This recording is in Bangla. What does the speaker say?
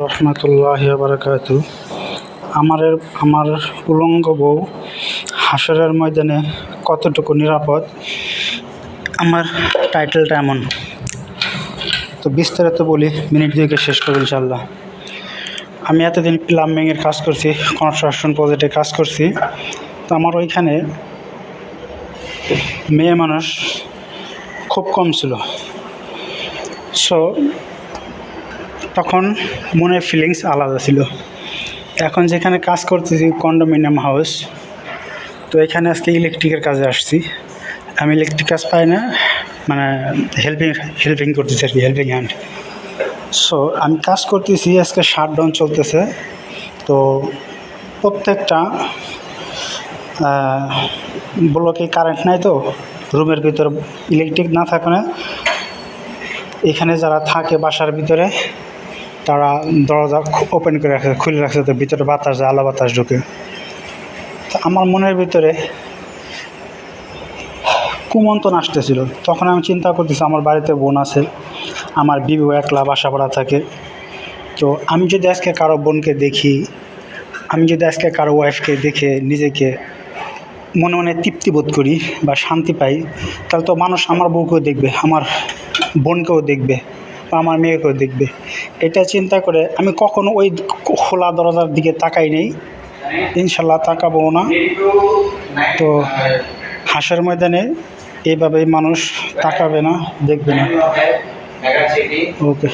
রহমতুল্লাহ বারাকাত আমার আমার উলঙ্গ বউ হাসরের ময়দানে কতটুকু নিরাপদ? আমার টাইটেলটা এমন। তো বিস্তারিত বলি, মিনিট দুয়েকে শেষ করব ইনশাল্লাহ আমি এতদিন প্লাম্বিংয়ের কাজ করছি, কনস্ট্রাকশন প্রজেক্টে কাজ করছি। তো আমার ওইখানে মেয়ে মানুষ খুব কম ছিল। সো তখন মনের ফিলিংস আলাদা ছিল। এখন যেখানে কাজ করতেছি কন্ডোমিনিয়াম হাউস তো এখানে আজকে ইলেকট্রিকের কাজে আসছি। আমি ইলেকট্রিক কাজ পাই না মানে হেল্পিং হেল্পিং করতেছি আর কি হেল্পিং হ্যান্ড সো আমি কাজ করতেছি, আজকে শাট ডাউন চলতেছে। তো প্রত্যেকটা ব্লকে কারেন্ট নাই তো, রুমের ভিতরে ইলেকট্রিক না থাকলে, এখানে যারা থাকে বাসার ভিতরে তারা দরজা ওপেন করে রাখে, খুলে রাখছে তো ভিতরে বাতাস আলো বাতাস ঢুকে। তো আমার মনের ভিতরে কুমন্তন আসতেছিল। তখন আমি চিন্তা করতেছি, আমার বাড়িতে বোন আছে, আমার বিবু একলা বাসা ভাড়া থাকে। তো আমি যদি আজকে কারও বোনকে দেখি, আমি যদি আজকে কারও ওয়াইফকে দেখে নিজেকে মনে মনে তৃপ্তি বোধ করি বা শান্তি পাই, তাহলে তো মানুষ আমার বউকেও দেখবে, আমার বোনকেও দেখবে। আমার মেয়েকেও দেখবে। এটা চিন্তা করে আমি কখনো ওই খোলা দরজার দিকে তাকাই নেই। ইনশাল্লাহ তাকাবো না। তো হাঁসের ময়দানে এইভাবেই মানুষ তাকাবে না দেখবে না। ওকে